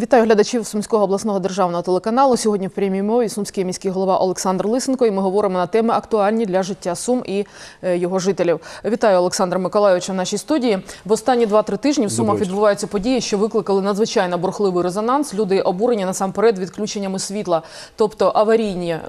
Вітаю глядачів Сумського обласного державного телеканалу. Сьогодні в прямій мові сумський міський голова Олександр Лисенко. І ми говоримо на теми актуальні для життя Сум і е, його жителів. Вітаю Олександра Миколайовича в нашій студії. В останні 2-3 тижні в Сумах відбуваються події, що викликали надзвичайно бурхливий резонанс. Люди обурені насамперед відключеннями світла, тобто аварійні е,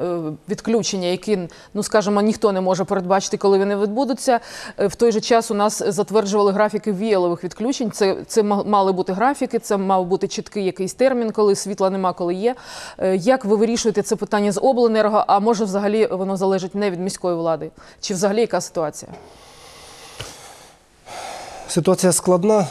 відключення, які ну скажімо, ніхто не може передбачити, коли вони відбудуться. Е, В той же час у нас затверджували графіки віялових відключень. Це, це ма- мали бути графіки, це мав бути чіткий якийсь термін, коли світла нема, коли є. Е, Як ви вирішуєте це питання з обленерго? А може, взагалі воно залежить не від міської влади? Чи взагалі яка ситуація? Ситуація складна.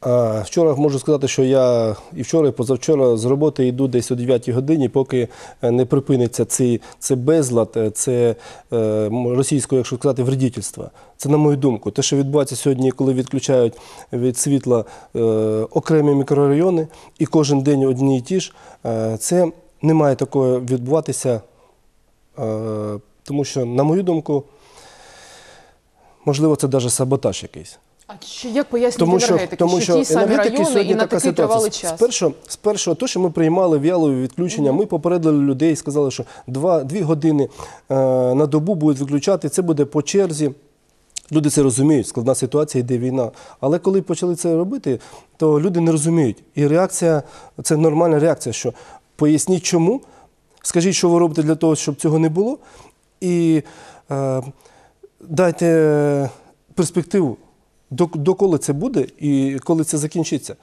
Вчора можу сказати, що я і вчора, і позавчора з роботи йду десь о 9 годині, поки е, не припиниться цей, це безлад, е, це е, м, російською, якщо сказати, вредительство. Це на мою думку. Те, що відбувається сьогодні, коли відключають від світла окремі мікрорайони, і кожен день одні і ті ж, це не має такого відбуватися, тому що, на мою думку, можливо, це навіть саботаж якийсь. А чи як пояснюють Тому що, енергетики, тому що, що ті самі райони сьогодні і на такий тривалий час? З першого, то, що ми приймали в'ялові відключення, ми попередили людей, сказали, що два, дві години е, на добу будуть виключати, це буде по черзі. Люди це розуміють, складна ситуація, йде війна. Але коли почали це робити, то люди не розуміють. І реакція це нормальна реакція, що поясніть чому, скажіть, що ви робите для того, щоб цього не було, і е, дайте е, перспективу, доколи це буде і коли це закінчиться.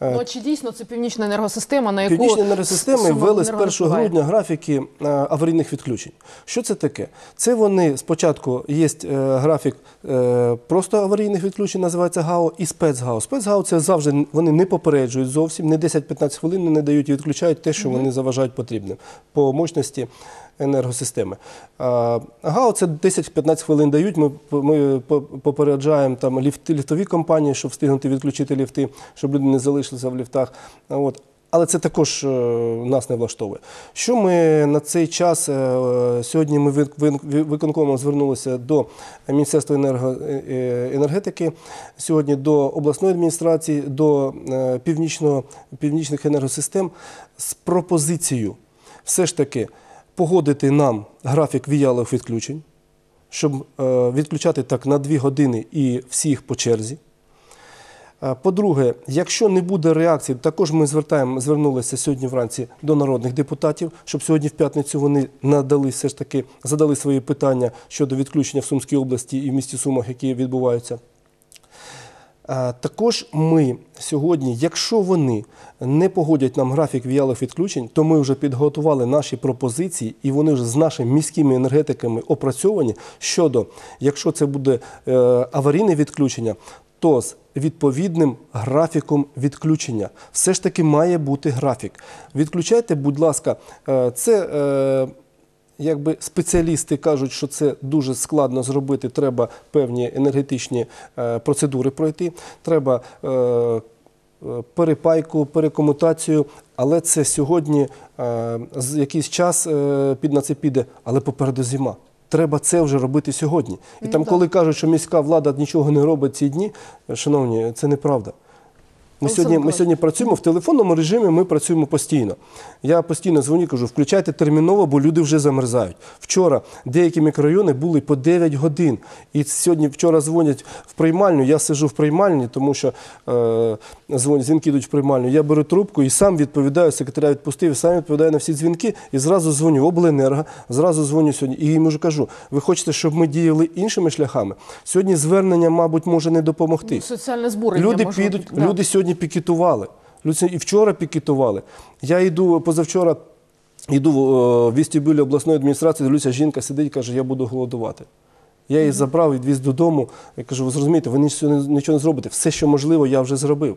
Е, Ну, чи дійсно це північна енергосистема, на яку Північні енергосистеми ввели з 1 грудня графіки е, аварійних відключень. Що це таке? Це вони спочатку є е, графік просто аварійних відключень, називається ГАО, і спецгао. Спецгао це завжди вони не попереджують зовсім, не 10-15 хвилин не дають і відключають те, що вони заважають потрібним по мощності енергосистеми. ГАО це 10-15 хвилин дають. Ми, ми по- попереджаємо там ліфти, ліфтові компанії, щоб встигнути відключити ліфти, щоб люди не залишилися в ліфтах. От. Але це також е, нас не влаштовує. Що ми на цей час е, сьогодні ми вик- виконкомом звернулися до Міністерства е, енергетики, сьогодні до обласної адміністрації, до північного, північних енергосистем з пропозицією все ж таки погодити нам графік віялових відключень, щоб е, відключати так на 2 години і всіх по черзі. Е, По-друге, якщо не буде реакції, також ми звертаємо, звернулися сьогодні вранці до народних депутатів, щоб сьогодні в п'ятницю вони надали все ж таки задали свої питання щодо відключення в Сумській області і в місті Сумах, які відбуваються. А, Також ми сьогодні, якщо вони не погодять нам графік віялових відключень, то ми вже підготували наші пропозиції, і вони вже з нашими міськими енергетиками опрацьовані щодо, якщо це буде е, аварійне відключення, то з відповідним графіком відключення. Все ж таки має бути графік. Відключайте, будь ласка, е, це. Якби спеціалісти кажуть, що це дуже складно зробити, треба певні енергетичні е, процедури пройти, треба е, е, перепайку, перекомутацію, але це сьогодні з якийсь час під на це піде, але попереду зима. Треба це вже робити сьогодні. І там, коли кажуть, що міська влада нічого не робить ці дні, шановні, це неправда. Ми сьогодні, ми сьогодні працюємо в телефонному режимі, ми працюємо постійно. Я постійно дзвоню, кажу, включайте терміново, бо люди вже замерзають. Вчора деякі мікрорайони були по 9 годин. І сьогодні вчора дзвонять в приймальню. Я сиджу в приймальні, тому що е, дзвонять, дзвінки йдуть в приймальню. Я беру трубку і сам відповідаю, секретаря відпустив, сам відповідаю на всі дзвінки і зразу дзвоню обленерго, зразу дзвоню сьогодні. І їм уже кажу, ви хочете, щоб ми діяли іншими шляхами? Сьогодні звернення, мабуть, може не допомогти. Ну, соціальне збурення? Люди може, підуть, да. люди сьогодні пікетували. Люди і вчора пікетували. Я йду позавчора, йду в, е, в обласної адміністрації, дивлюся, жінка сидить і каже, я буду голодувати. Я її забрав, відвіз додому. Я кажу, ви зрозумієте, ви нічого не, зробите. Все, що можливо, я вже зробив.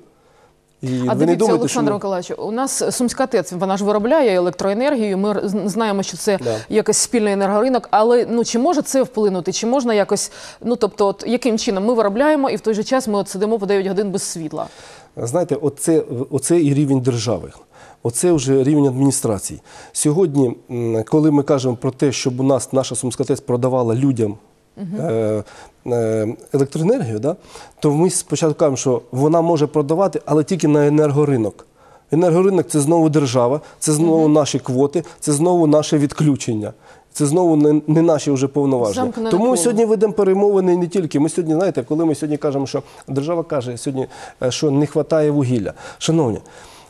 І А дивіться, думаєте, Олександр ми- Миколаївич, у нас Сумська ТЕЦ, вона ж виробляє електроенергію. Ми знаємо, що це Да. якийсь спільний енергоринок. Але ну чи може це вплинути? Чи можна якось, ну тобто, от яким чином ми виробляємо і в той же час ми от сидимо по 9 годин без світла? Знаєте, оце, оце і рівень держави. Оце вже рівень адміністрації. Сьогодні, коли ми кажемо про те, щоб у нас наша Сумська ТЕЦ продавала людям е, е, електроенергію, да, то ми спочатку кажемо, що вона може продавати, але тільки на енергоринок. Енергоринок це знову держава, це знову наші квоти, це знову наше відключення. Це знову не, не наші вже повноваження. Замкнули. Тому ми сьогодні ведемо перемовини не тільки. Ми сьогодні, знаєте, коли ми сьогодні кажемо, що держава каже сьогодні, е, що не вистачає вугілля. Шановні,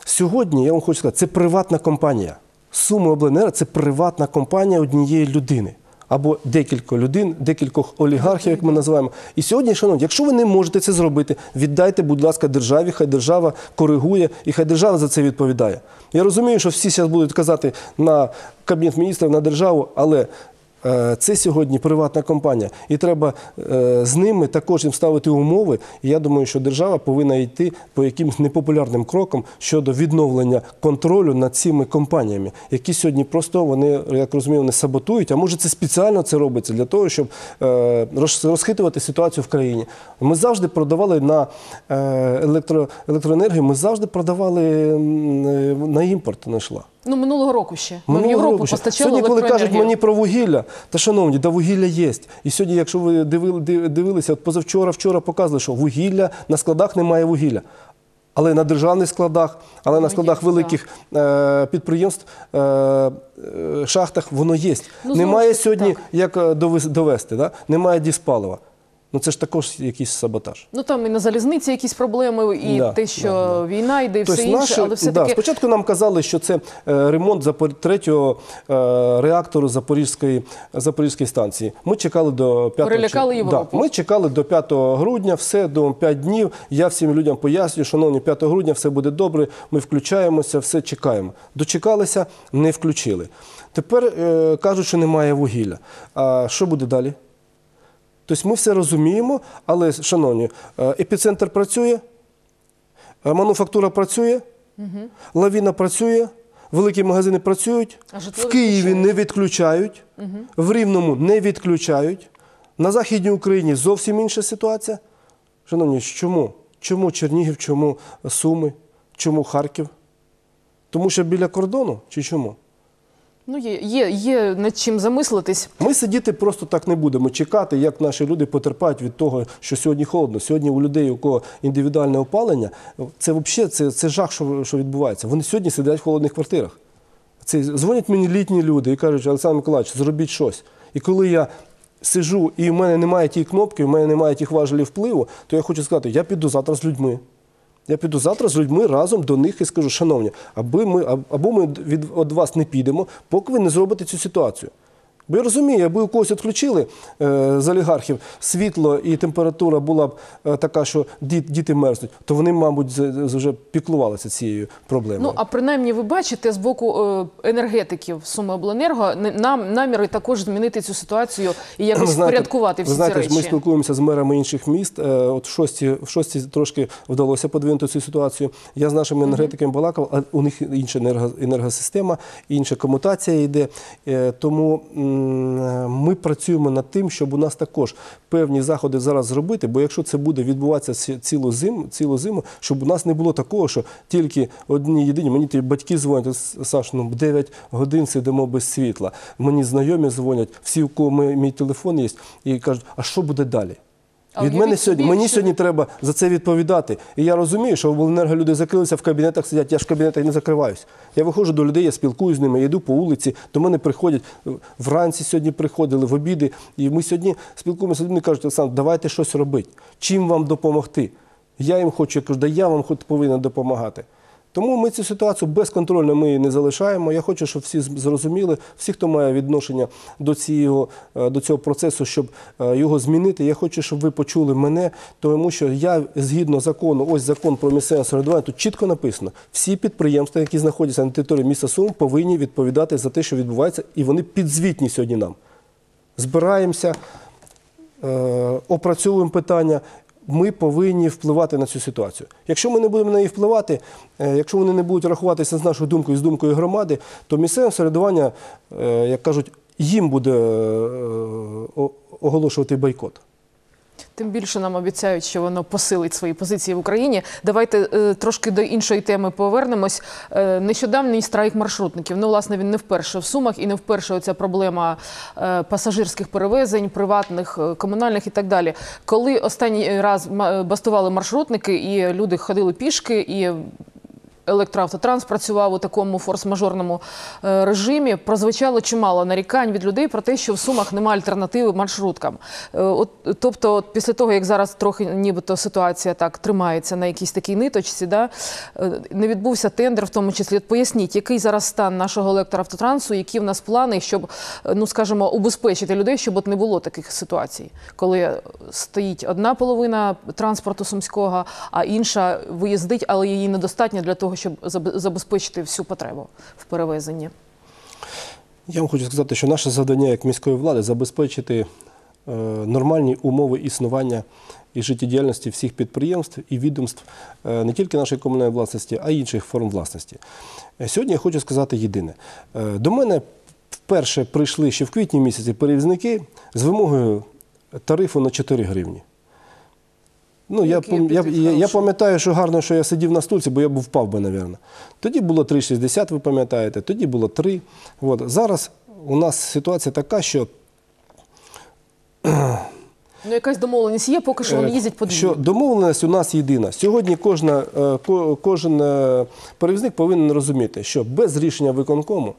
сьогодні я вам хочу сказати, це приватна компанія. Суми обленера це приватна компанія однієї людини. Або декілька людей, декількох олігархів, як ми називаємо. І сьогодні, шановні, якщо ви не можете це зробити, віддайте, будь ласка, державі, хай держава коригує і хай держава за це відповідає. Я розумію, що всі зараз будуть казати на Кабінет міністрів, на державу, але Це сьогодні приватна компанія, і треба е, з ними також їм ставити умови. І я думаю, що держава повинна йти по якимось непопулярним крокам щодо відновлення контролю над цими компаніями, які сьогодні просто вони, як розумію, вони саботують. А може це спеціально це робиться для того, щоб е, розхитувати ситуацію в країні. Ми завжди продавали на е, електро, електроенергію. Ми завжди продавали е, на імпорт. Не йшла. Ну, минулого року ще. Ми в Європу року ще. постачали Сьогодні, коли кажуть мені про вугілля, та шановні, да вугілля є. І сьогодні, якщо ви дивили, дивилися, от позавчора, вчора показували, що вугілля на складах немає вугілля. Але на державних складах, але на складах є, великих е, підприємств, е, е, шахтах воно є. Ну, немає сьогодні, так. як е, довести, да? немає дізпалива. Ну це ж також якийсь саботаж. Ну там і на залізниці якісь проблеми, і Да, те, що да, да. війна йде, і все Тобто інше, наші- але все да, таки спочатку нам казали, що це е, ремонт третього е, реактору Запорізької, Запорізької станції. Ми чекали до 5 Перелякали Європу. Да, ми чекали до 5 грудня, все до 5 днів. Я всім людям пояснюю, шановні, 5 грудня все буде добре, ми включаємося, все чекаємо. Дочекалися, не включили. Тепер е, кажуть, що немає вугілля. А що буде далі? Тобто ми все розуміємо, але, шановні, е, епіцентр працює, е, мануфактура працює, лавіна працює, великі магазини працюють, в Києві не відключають, в Рівному не відключають. На Західній Україні зовсім інша ситуація. Шановні, чому? Чому Чернігів, чому Суми, чому Харків? Тому що біля кордону чи чому? Ну є, є, є над чим замислитись. Ми сидіти просто так не будемо чекати, як наші люди потерпають від того, що сьогодні холодно. Сьогодні у людей, у кого індивідуальне опалення, це взагалі це, це жах, що, що відбувається. Вони сьогодні сидять в холодних квартирах. Це дзвонять мені літні люди і кажуть, Олександр Миколаївич, зробіть щось. І коли я сижу і в мене немає тієї кнопки, в мене немає тих важелів впливу, то я хочу сказати, я піду завтра з людьми. Я піду завтра з людьми разом до них і скажу, шановні, аби ми, або ми від, від вас не підемо, поки ви не зробите цю ситуацію. Бо я розумію, аби у когось відключили е, з олігархів світло і температура була б е, така, що діт, діти мерзнуть, то вони, мабуть, вже піклувалися цією проблемою. Ну а принаймні ви бачите з боку е, енергетиків Суми Обленерго не- нам наміри також змінити цю ситуацію і якось впорядкувати всі знаєте, ці Ми спілкуємося з мерами інших міст. От в шості, в шості трошки вдалося подвинути цю ситуацію. Я з нашими енергетиками балакав, а у них інша енерго, енергосистема, інша комутація йде. Тому ми працюємо над тим, щоб у нас також певні заходи зараз зробити. Бо якщо це буде відбуватися цілу зиму, цілу зиму, щоб у нас не було такого, що тільки одні єдині. Мені ті батьки дзвонять, Саш, ну 9 годин сидимо без світла. Мені знайомі дзвонять, всі, у кого мій телефон є, і кажуть, а що буде далі? Від мене сьогодні мені сьогодні треба за це відповідати. І я розумію, що в обленерго люди закрилися в кабінетах, сидять. Я ж в кабінетах не закриваюсь. Я виходжу до людей, я спілкуюсь з ними, я йду по вулиці. До мене приходять вранці сьогодні приходили в обіди. І ми сьогодні спілкуємося. і кажуть, Олександр, давайте щось робити. Чим вам допомогти? Я їм хочу, я кажу, да я вам хоч повинен допомагати. Тому ми цю ситуацію безконтрольно ми не залишаємо. Я хочу, щоб всі зрозуміли, всі, хто має відношення до цього, е, до цього процесу, щоб е, його змінити. Я хочу, щоб ви почули мене, тому що я згідно закону, ось закон про місцеве самоврядування, тут чітко написано: всі підприємства, які знаходяться на території міста Сум, повинні відповідати за те, що відбувається, і вони підзвітні сьогодні нам. Збираємося, е, опрацьовуємо питання. Ми повинні впливати на цю ситуацію. Якщо ми не будемо на неї впливати, е, якщо вони не будуть рахуватися з нашою думкою, з думкою громади, то місцеве самоврядування, е, як кажуть, їм буде е, оголошувати бойкот. Тим більше нам обіцяють, що воно посилить свої позиції в Україні. Давайте е, трошки до іншої теми повернемось. Е, нещодавній страйк маршрутників. Ну, власне, він не вперше в Сумах і не вперше оця проблема е, пасажирських перевезень, приватних, комунальних і так далі. Коли останній раз бастували маршрутники, і люди ходили пішки, і електроавтотранс працював у такому форс-мажорному е, режимі. Прозвучало чимало нарікань від людей про те, що в Сумах немає альтернативи маршруткам. Е, От, тобто, от після того, як зараз трохи нібито ситуація так тримається на якійсь такій ниточці, да, е, не відбувся тендер, в тому числі. От поясніть, який зараз стан нашого електроавтотрансу, які в нас плани, щоб, ну скажімо, убезпечити людей, щоб от не було таких ситуацій, коли стоїть одна половина транспорту сумського, а інша виїздить, але її недостатньо для того, щоб забезпечити всю потребу в перевезенні. Я вам хочу сказати, що наше завдання як міської влади забезпечити е, нормальні умови існування і життєдіяльності всіх підприємств і відомств е, не тільки нашої комунальної власності, а й інших форм власності. Е, Сьогодні я хочу сказати єдине. До мене вперше прийшли ще в квітні місяці перевізники з вимогою тарифу на 4 гривні. Ну, я, пам- я, я, я пам'ятаю, що гарно, що я сидів на стульці, бо я був впав би, напевно. Тоді було 3,60, ви пам'ятаєте, тоді було 3. От. Зараз у нас ситуація така, що, Ну, якась домовленість є, поки що вони е, їздять подвійно. що домовленість у нас єдина. Сьогодні кожна, е, ко- кожен е, перевізник повинен розуміти, що без рішення виконкому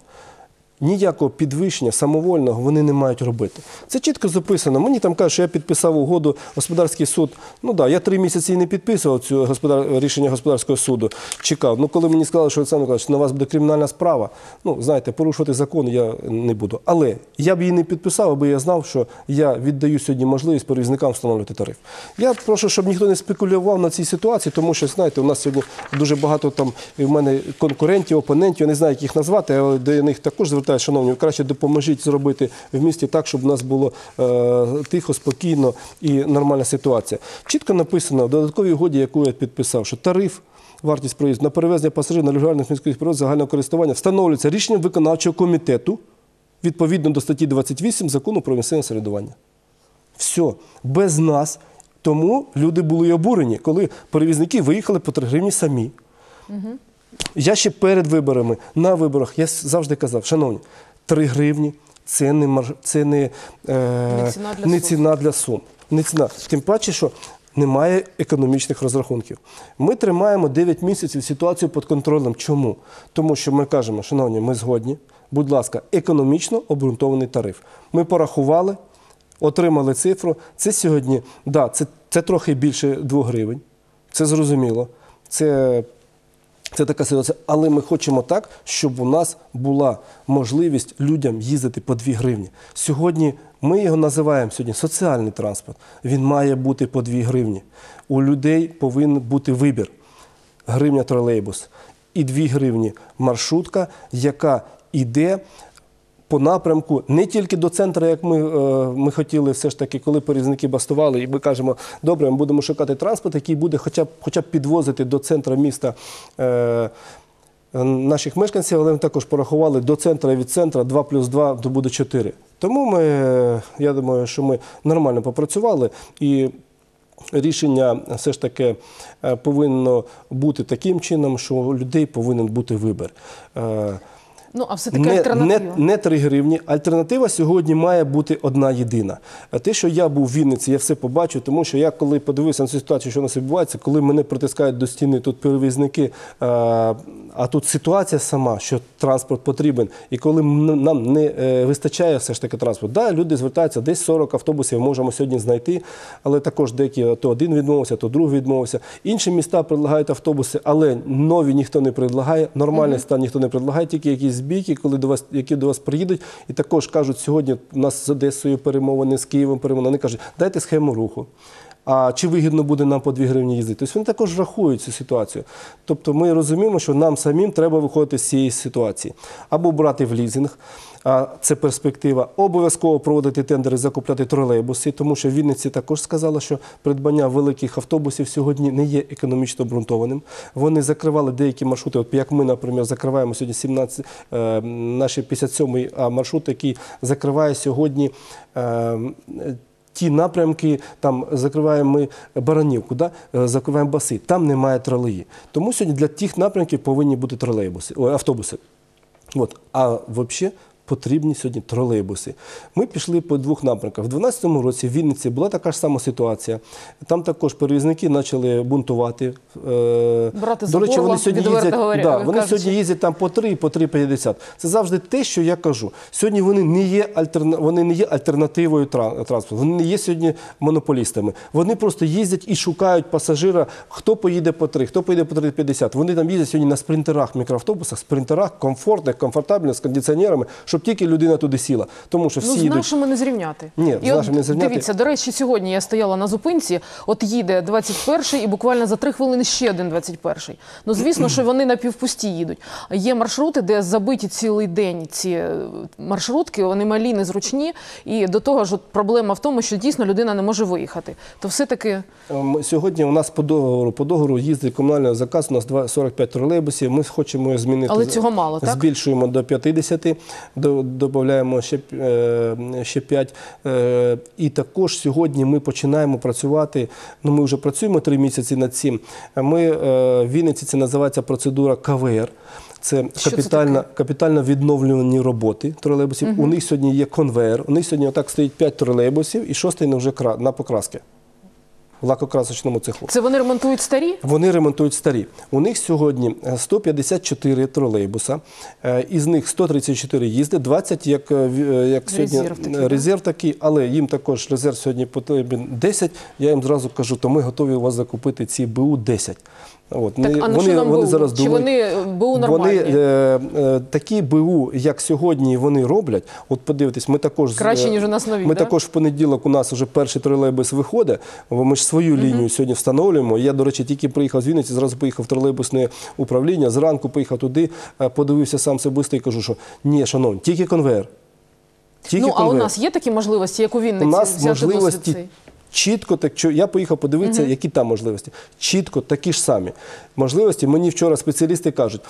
ніякого підвищення самовольного вони не мають робити. Це чітко записано. Мені там кажуть, що я підписав угоду господарський суд. Ну так, я три місяці і не підписував цю рішення господарського суду. Чекав. Ну коли мені сказали, що Олександр Миколаївич, на вас буде кримінальна справа, ну знаєте, порушувати закон я не буду. Але я б її не підписав, аби я знав, що я віддаю сьогодні можливість перевізникам встановлювати тариф. Я прошу, щоб ніхто не спекулював на цій ситуації, тому що знаєте, у нас сьогодні дуже багато там в мене конкурентів, опонентів, я не знаю, як їх назвати, але до них також звертаюся, шановні, краще допоможіть зробити в місті так, щоб у нас було е, тихо, спокійно і нормальна ситуація. Чітко написано в додатковій угоді, яку я підписав, що тариф. Вартість проїзду на перевезення пасажирів на регулярних міських перевезень загального користування встановлюється рішенням виконавчого комітету відповідно до статті 28 закону про місцеве самоврядування. Все, без нас. Тому люди були й обурені, коли перевізники виїхали по 3 гривні самі. Я ще перед виборами, на виборах, я завжди казав, шановні, 3 гривні це не, марж... це не, е... Не ціна для не Сум. ціна для сум. Не ціна. Тим паче, що немає економічних розрахунків. Ми тримаємо 9 місяців ситуацію під контролем. Чому? Тому що ми кажемо, шановні, ми згодні, будь ласка, економічно обґрунтований тариф. Ми порахували, отримали цифру. Це сьогодні, да, це, це трохи більше 2 гривень. Це зрозуміло. Це це така ситуація, але ми хочемо так, щоб у нас була можливість людям їздити по 2 гривні. Сьогодні ми його називаємо сьогодні соціальний транспорт. Він має бути по 2 гривні. У людей повинен бути вибір. Гривня тролейбус і 2 гривні маршрутка, яка йде по напрямку не тільки до центру, як ми, е, ми хотіли, все ж таки, коли перевізники бастували, і ми кажемо, добре, ми будемо шукати транспорт, який буде хоча б, хоча б підвозити до центру міста. Е, Наших мешканців, але ми також порахували до центру і від центру 2 плюс 2 то буде 4. Тому ми, е, я думаю, що ми нормально попрацювали і рішення все ж таки повинно бути таким чином, що у людей повинен бути вибір. Е, Ну, а все-таки не, не, альтернатива. не 3 гривні. Альтернатива сьогодні має бути одна єдина. Те, що я був в Вінниці, я все побачив, тому що я коли подивився на цю ситуацію, що у нас відбувається, коли мене притискають до стіни тут перевізники, а, а тут ситуація сама, що транспорт потрібен, і коли нам не е, вистачає все ж таки транспорт, да, люди звертаються, десь 40 автобусів можемо сьогодні знайти, але також деякі то один відмовився, то другий відмовився. Інші міста предлагають автобуси, але нові ніхто не предлагає, нормальний стан ніхто не предлагає, тільки якісь збійки, коли до вас, які до вас приїдуть, і також кажуть, сьогодні у нас з Одесою перемовини, з Києвом перемовини. Вони кажуть, дайте схему руху. А чи вигідно буде нам по 2 гривні їздити? Тобто вони також рахують цю ситуацію. Тобто ми розуміємо, що нам самим треба виходити з цієї ситуації. Або брати в лізинг, а це перспектива. Обов'язково проводити тендери, закупляти тролейбуси, тому що в Вінниці також сказала, що придбання великих автобусів сьогодні не є економічно обґрунтованим. Вони закривали деякі маршрути, от як ми, наприклад, закриваємо сьогодні 17, е, наші 57-й маршрут, який закриває сьогодні. Е, Ті напрямки, там закриваємо ми Баранівку, да? е, закриваємо баси, там немає тролеї. Тому сьогодні для тих напрямків повинні бути тролейбуси, автобуси. От. А взагалі Потрібні сьогодні тролейбуси. Ми пішли по двох напрямках. В 2012 році в Вінниці була така ж сама ситуація. Там також перевізники почали бунтувати. Е, Брати До речі, вони сьогодні їздять, говоря- да, вони кажучи. сьогодні їздять там по 3, по 3,50. Це завжди те, що я кажу. Сьогодні вони не є, альтерна... вони не є альтернативою транспорту, вони не є сьогодні монополістами. Вони просто їздять і шукають пасажира, хто поїде по 3, хто поїде по 3,50. Вони там їздять сьогодні на спринтерах, мікроавтобусах, спринтерах, комфортних, комфортабельних, з кондиціонерами, щоб тільки людина туди сіла. Тому що всі Ну, з їдуть. нашими не зрівняти. Ні, з і от, нашими не зрівняти. Дивіться, до речі, сьогодні я стояла на зупинці, от їде 21-й і буквально за три хвилини ще один 21-й. Ну, звісно, що вони на півпусті їдуть. Є маршрути, де забиті цілий день ці е, маршрутки, вони малі, незручні. І до того ж, от проблема в тому, що дійсно людина не може виїхати. То все-таки Ем, Сьогодні у нас по договору, по договору їздить комунальний заказ, у нас два- 45 тролейбусів. Ми хочемо змінити. Але цього мало, так? Збільшуємо до 50, до- додаємо ще, е, ще 5. Е, І також сьогодні ми починаємо працювати, ну ми вже працюємо три місяці над цим. Ми, е, в Вінниці це називається процедура КВР. Це капітальна, капітально відновлювані роботи тролейбусів. У них сьогодні є конвейер. У них сьогодні отак стоїть 5 тролейбусів і шостий вже на покраски в лакокрасочному цеху. це вони ремонтують старі. Вони ремонтують старі. У них сьогодні е, 154 тролейбуса, е, із них 134 їздить, 20 як, е, е, як сьогодні Резерв такий, е, резерв такий, але їм також резерв сьогодні потрібен 10. Я їм зразу кажу, то ми готові у вас закупити ці БУ 10. От, Так, а на що нам БУ? зараз Чи думають- вони е, БУ нормальні? вони е, е, такі БУ, як сьогодні вони роблять. От подивитесь, ми також Краще, ніж у нас нові, Ми да? також в понеділок у нас вже перший тролейбус виходить. бо Ми ж свою лінію сьогодні встановлюємо. Я, до речі, тільки приїхав з Вінниці, зразу поїхав в тролейбусне управління. Зранку поїхав туди, е, подивився сам особисто і кажу, що ні, шановні, тільки конвейер. Тільки ну, а у нас є такі можливості, як у Вінниці, У нас взяти можливості досвід цей? Чітко так, що я поїхав подивитися, які там можливості. Чітко такі ж самі можливості. Мені вчора спеціалісти кажуть.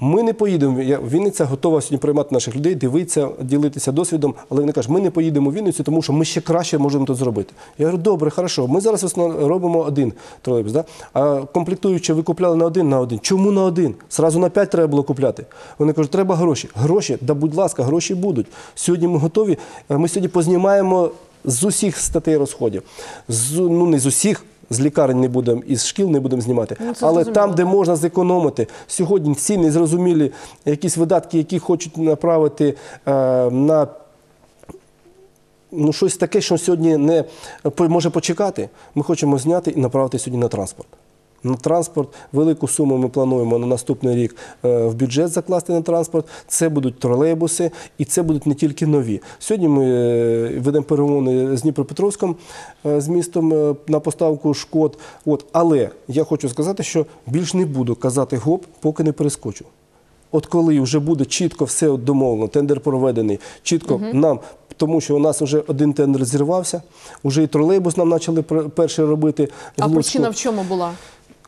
Ми не поїдемо. Я- Вінниця готова сьогодні приймати наших людей, дивитися, ділитися досвідом. Але вони кажуть, ми не поїдемо в Вінницю, тому що ми ще краще можемо тут зробити. Я говорю, добре, хорошо. Ми зараз робимо один тролейбус. Да? А комплектуючи, ви купляли на один на один. Чому на один? Сразу на п'ять треба було купляти. Вони кажуть, треба гроші. Гроші, да будь ласка, гроші будуть. Сьогодні ми готові. Ми сьогодні познімаємо з усіх статей розходів. З, ну не з усіх. З лікарень не будемо, із шкіл не будемо знімати. Ну, Але зрозуміло, там, де можна зекономити, сьогодні всі незрозумілі якісь видатки, які хочуть направити е, на ну, щось таке, що сьогодні не може почекати, ми хочемо зняти і направити сьогодні на транспорт. На транспорт велику суму ми плануємо на наступний рік е, в бюджет закласти на транспорт. Це будуть тролейбуси, і це будуть не тільки нові. Сьогодні ми е, ведемо перемовини з Дніпропетровським е, з містом на поставку шкод. От, але я хочу сказати, що більш не буду казати гоп, поки не перескочу. От коли вже буде чітко все домовлено, тендер проведений, чітко нам, тому що у нас вже один тендер зірвався, вже і тролейбус нам почали перший робити. А Луцьку. причина в чому була?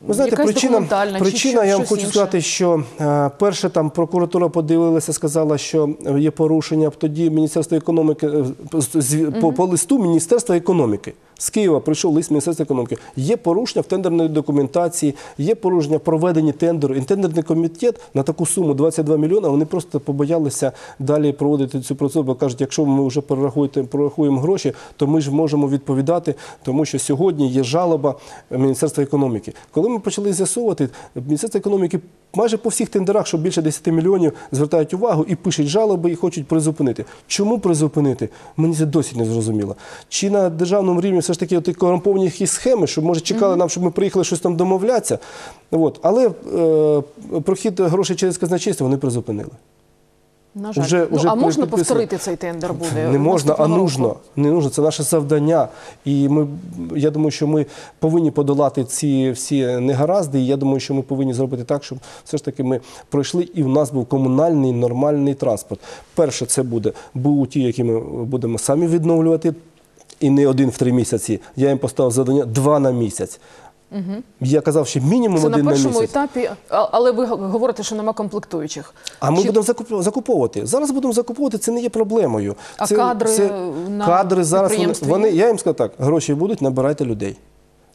Ви знаєте, Якась причина, причина, чи я вам хочу інше? сказати, що е, перше там прокуратура подивилася, сказала, що є порушення. Тоді Міністерство економіки з, з- угу. по, по листу Міністерства економіки з Києва прийшов лист Міністерства економіки. Є порушення в тендерній документації, є порушення в проведенні тендеру. І тендерний комітет на таку суму 22 мільйони. Вони просто побоялися далі проводити цю процедуру. Бо кажуть, якщо ми вже прорахуємо гроші, то ми ж можемо відповідати, тому що сьогодні є жалоба Міністерства економіки. Коли ми почали з'ясовувати, Міністерство економіки майже по всіх тендерах, що більше 10 мільйонів, звертають увагу і пишуть жалоби і хочуть призупинити. Чому призупинити? Мені це досі не зрозуміло. Чи на державному рівні все ж таки ті корумповані якісь схеми, що може чекали нам, щоб ми приїхали щось там домовлятися. От. Але е, прохід грошей через казначейство вони призупинили. На жаль. Уже- ну, уже а можна підписано. повторити цей тендер буде? Не можна, а нужно. року? Не нужно. Це наше завдання. І ми, я думаю, що ми повинні подолати ці всі негаразди. І я думаю, що ми повинні зробити так, щоб все ж таки ми пройшли і в нас був комунальний нормальний транспорт. Перше, це буде БУ ті, які ми будемо самі відновлювати. І не один в три місяці. Я їм поставив завдання два на місяць. Я казав, що мінімум Це один на на першому етапі, але ви говорите, що нема комплектуючих. А ми Чи- будемо закуп- закуповувати. Зараз будемо закуповувати, це не є проблемою. А це, кадри це, на кадри зараз вони, вони, я їм сказав так: гроші будуть, набирайте людей.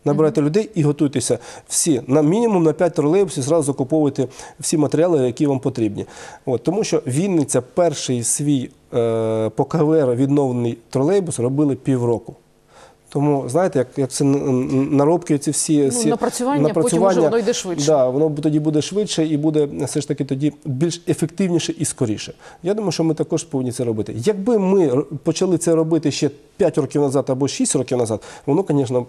Набирайте людей і готуйтеся всі на мінімум на 5 тролейбусів зразу закуповуйте всі матеріали, які вам потрібні. От, тому що Вінниця перший свій е, по КВР відновлений тролейбус робили півроку. Тому знаєте, як, як це наробки, ці всі, Ну, напрацювання, напрацювання, потім вже воно йде швидше. Да, воно тоді буде швидше і буде все ж таки тоді більш ефективніше і скоріше. Я думаю, що ми також повинні це робити. Якби ми почали це робити ще 5 років назад або 6 років назад, воно, звісно,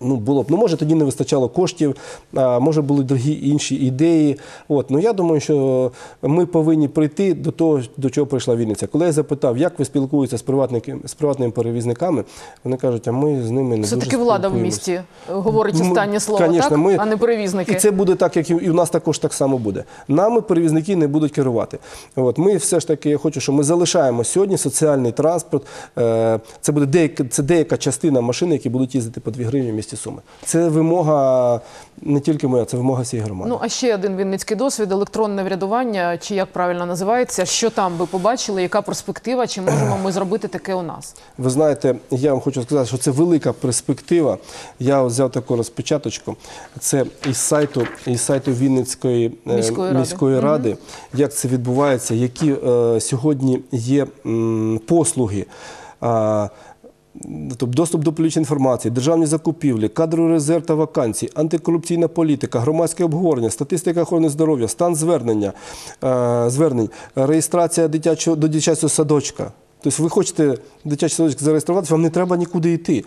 Ну, було б. Ну, може, тоді не вистачало коштів, а, може, були другі інші ідеї. От. Ну, я думаю, що ми повинні прийти до того, до чого прийшла Вінниця. Коли я запитав, як ви спілкуєтеся з, з приватними перевізниками, вони кажуть, а ми з ними не Все таки влада в місті говорить останнє слово, конечно, так? ми- а не перевізники. І це буде так, як і і в нас також так само буде. Нами перевізники не будуть керувати. От ми все ж таки я хочу, що ми залишаємо сьогодні соціальний транспорт. Е, Це буде деяка, це деяка частина машин, які будуть їздити по 2 гривні в місті Суми. Це вимога не тільки моя, це вимога всієї громади. Ну а ще один вінницький досвід електронне врядування, чи як правильно називається, що там ви побачили, яка перспектива, чи можемо ми зробити таке у нас? Ви знаєте, я вам хочу сказати, що це велика перспектива. Я взяв таку розпечаточку. Це із сайту, із сайту Вінницької е, Міської ради. ради, як це відбувається, які е, сьогодні є м, послуги. А, Тобто доступ до публічної інформації, державні закупівлі, кадровий резерв та вакансії, антикорупційна політика, громадське обговорення, статистика охорони здоров'я, стан звернення, е, звернень, реєстрація дитячого до дитячого садочка. Тобто ви хочете дитячий садочок зареєструватися, вам не треба нікуди йти. Е,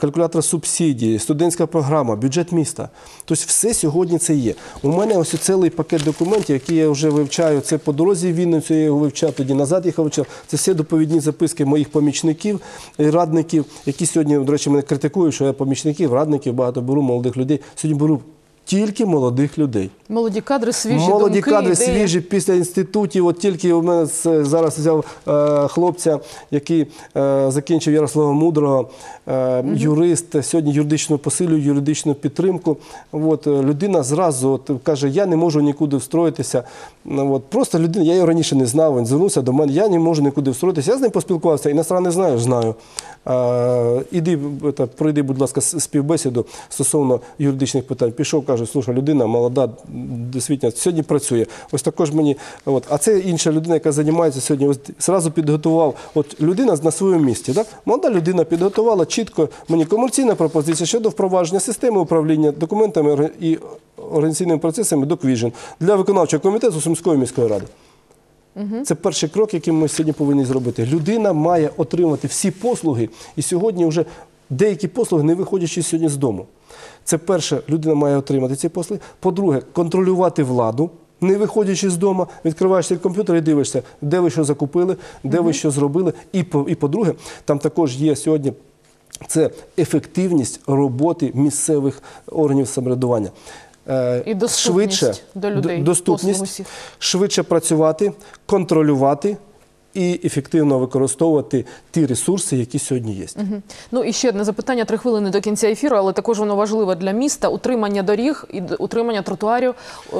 Калькулятор субсидій, студентська програма, бюджет міста. Тобто все сьогодні це є. У мене ось цілий пакет документів, які я вже вивчаю. Це по дорозі в Вінницю, я його вивчав, тоді назад їх вивчав. Це все доповідні записки моїх помічників і радників, які сьогодні, до речі, мене критикують, що я помічників, радників багато беру, молодих людей. Сьогодні беру тільки молодих людей. Молоді кадри, свіжі Молоді думки, кадри ідеї. свіжі після інститутів. От тільки у мене зараз взяв е, хлопця, який е, закінчив Ярослава Мудрого, е, юрист. Сьогодні юридичну посилю, юридичну підтримку. От, е, людина зразу от, каже: я не можу нікуди встроїтися. Ну, От, просто людина, я його раніше не знав. Він звернувся до мене, я не можу нікуди встроїтися. Я з ним поспілкувався, іностранний знаю, знаю. Е, іди, пройди, будь ласка, співбесіду стосовно юридичних питань. Пішов, каже, слушай, людина молода, досвідчена, сьогодні працює. Ось також мені. От. А це інша людина, яка займається сьогодні. Ось зразу підготував. От людина на своєму місці. Так? Молода людина підготувала чітко мені комерційна пропозиція щодо впровадження системи управління документами і організаційними процесами DocVision для виконавчого комітету Сумської міської ради. Це перший крок, який ми сьогодні повинні зробити. Людина має отримати всі послуги, і сьогодні вже деякі послуги, не виходячи сьогодні з дому. Це перше, людина має отримати ці послуги. По-друге, контролювати владу. Не виходячи з дому, відкриваєш свій комп'ютер і дивишся, де ви що закупили, де ви що зробили. І, по- і по-друге, там також є сьогодні це ефективність роботи місцевих органів самоврядування. Е, І доступність до людей, доступність, швидше працювати, контролювати і ефективно використовувати ті ресурси, які сьогодні є. Мгм. Ну і ще одне запитання, три хвилини до кінця ефіру, але також воно важливе для міста: утримання доріг і утримання тротуарів, е,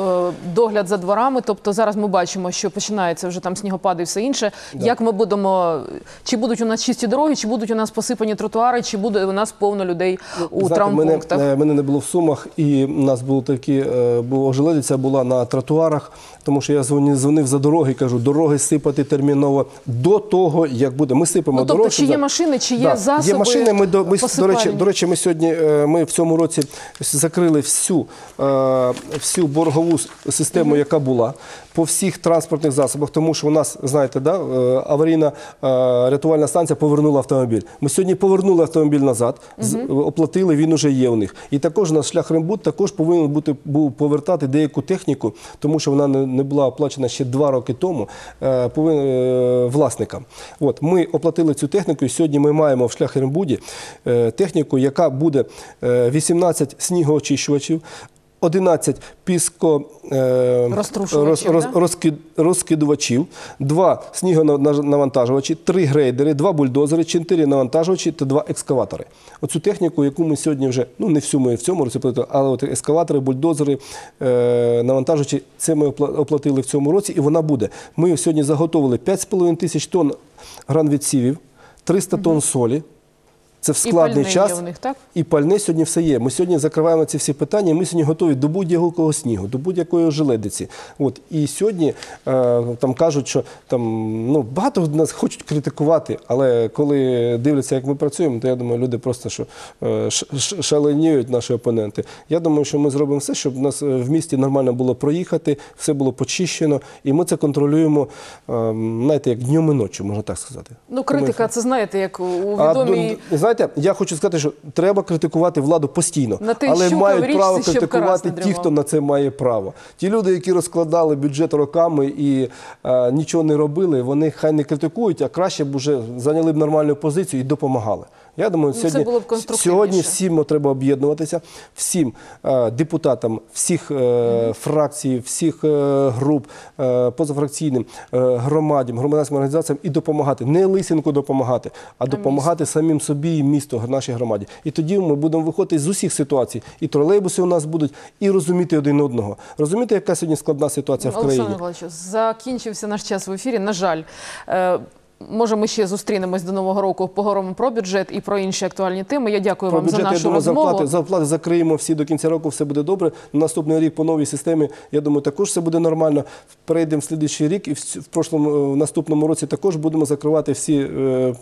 догляд за дворами. Тобто зараз ми бачимо, що починається вже там снігопади і все інше. Як ми будемо, чи будуть у нас чисті дороги, чи будуть у нас посипані тротуари, чи буде у нас повно людей у Знаєте, травмпунктах? Мене, мене не було в Сумах, і в нас були такі, е, була ожеледиця була на тротуарах, тому що я дзвонив за дороги кажу, дороги сипати терміново до того, як буде. Ми сипемо Ну, тобто, дороги. чи є машини, чи є Да, засоби Є машини. Ми до ми, до речі, до речі, ми сьогодні е, ми в цьому році закрили всю, е, всю боргову систему, яка була по всіх транспортних засобах, тому що у нас, знаєте, да, е, аварійна е, рятувальна станція повернула автомобіль. Ми сьогодні повернули автомобіль назад, з- оплатили, він уже є у них. І також наш шлях Рембут також повинен бути був повертати деяку техніку, тому що вона не, була оплачена ще два роки тому повинен, е, власникам. От ми оплатили цю техніку, і сьогодні ми маємо в шлях Рембуді техніку, яка буде е, 18 снігоочищувачів. 11 піско е, роз- розкид, розкидувачів, два снігонавантажувачі, три грейдери, два бульдозери, чотири навантажувачі та два екскаватори. Оцю техніку, яку ми сьогодні вже, ну не всю ми в цьому році платили, але от екскаватори, бульдозери, е, навантажувачі, це ми опла- оплатили в цьому році, і вона буде. Ми сьогодні заготовили 5,5 тисяч тонн гранвідсівів, 300 тонн солі. Це в І складний пальне час. є у них, так? І пальне сьогодні все є. Ми сьогодні закриваємо ці всі питання. Ми сьогодні готові до будь-якого снігу, до будь-якої желедиці. От і сьогодні е, там кажуть, що там ну багато нас хочуть критикувати, але коли дивляться, як ми працюємо, то я думаю, люди просто що е, шаленіють наші опоненти. Я думаю, що ми зробимо все, щоб у нас е, в місті нормально було проїхати, все було почищено, і ми це контролюємо, е, знаєте, як днем і ночі, можна так сказати. Ну, критика, це знаєте, як у А, відомій. ду- знаєте, я хочу сказати, що треба критикувати владу постійно, те але мають право критикувати ті, хто на це має право. Ті люди, які розкладали бюджет роками і е, нічого не робили, вони хай не критикують, а краще б уже зайняли б нормальну позицію і допомагали. Я думаю, Ну, сьогодні, було б сьогодні всім треба об'єднуватися, всім е, депутатам, всіх е, фракцій, всіх е, груп, е, позафракційним, е, громадям, громадянським організаціям і допомагати. Не лисенку допомагати, а допомагати самим собі і місту, нашій громаді. І тоді ми будемо виходити з усіх ситуацій. І тролейбуси у нас будуть, і розуміти один одного. Розуміти, яка сьогодні складна ситуація в Олександр країні. Миколаївич, закінчився наш час в ефірі. На жаль. Е, Може, ми ще зустрінемось до нового року, поговоримо про бюджет і про інші актуальні теми. Я дякую Про вам за бюджет, я нашу думаю, розмову. зарплати, зарплати закриємо всі до кінця року, все буде добре. Наступний рік по новій системі, я думаю, також все буде нормально. Перейдемо в слідуючий рік і в, в прошлому, в наступному році також будемо закривати всі, е,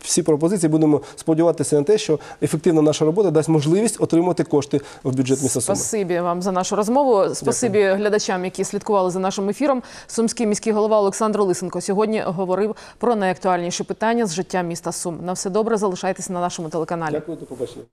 всі пропозиції. Будемо сподіватися на те, що ефективна наша робота дасть можливість отримати кошти в бюджет міста Суми. Спасибі вам за нашу розмову. Спасибі глядачам, які слідкували за нашим ефіром. Сумський міський голова Олександр Лисенко сьогодні говорив про найактуальніші питання з життя міста Сум. На все добре, залишайтеся на нашому телеканалі. Дякую, до побачення.